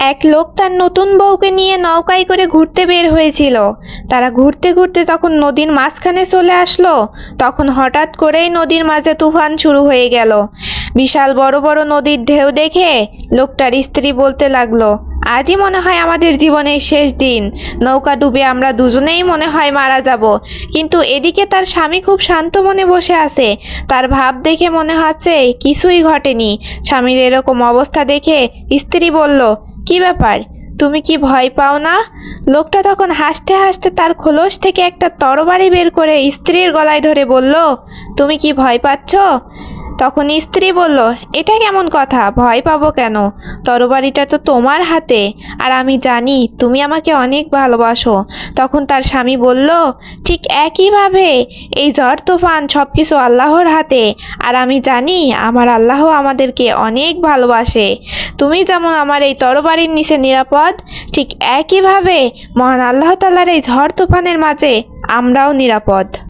এক লোক তার নতুন বউকে নিয়ে নৌকায় করে ঘুরতে বের হয়েছিল। তারা ঘুরতে ঘুরতে যখন নদীর মাঝখানে চলে আসলো, তখন হঠাৎ করেই নদীর মাঝে তুফান শুরু হয়ে গেল। বিশাল বড় বড় নদীর ঢেউ দেখে লোকটার স্ত্রী বলতে লাগল, আজই মনে হয় আমাদের জীবনের শেষ দিন। নৌকা ডুবে আমরা দুজনেই মনে হয় মারা যাব। কিন্তু এদিকে তার স্বামী খুব শান্ত মনে বসে আছে। তার ভাব দেখে মনে হচ্ছে কিছুই ঘটেনি। স্বামীর এরকম অবস্থা দেখে স্ত্রী বলল কি ব্যাপার? তুমি কি ভয় পাও না? লোকটা তখন হাসতে হাসতে তার খোলস থেকে একটা তরবারি বের করে স্ত্রীর গলায় ধরে বলল, তুমি কি ভয় পাচ্ছ? তখন স্ত্রী বলল, এটা কেমন কথা? ভয় পাবো কেন? তরবারিটা তো তোমার হাতে। আর আমি জানি তুমি আমাকে অনেক ভালোবাসো। তখন তার স্বামী বলল, ঠিক একইভাবে এই ঝড়, তুফান সব কিছু আল্লাহর হাতে। আর আমি জানি আমার আল্লাহ আমাদেরকে অনেক ভালোবাসে। তুমি যেমন আমার এই তরবারির নিচে নিরাপদ, ঠিক একইভাবে মহান আল্লাহ তাল্লার এই ঝড়, তুফানের মাঝে আমরাও নিরাপদ।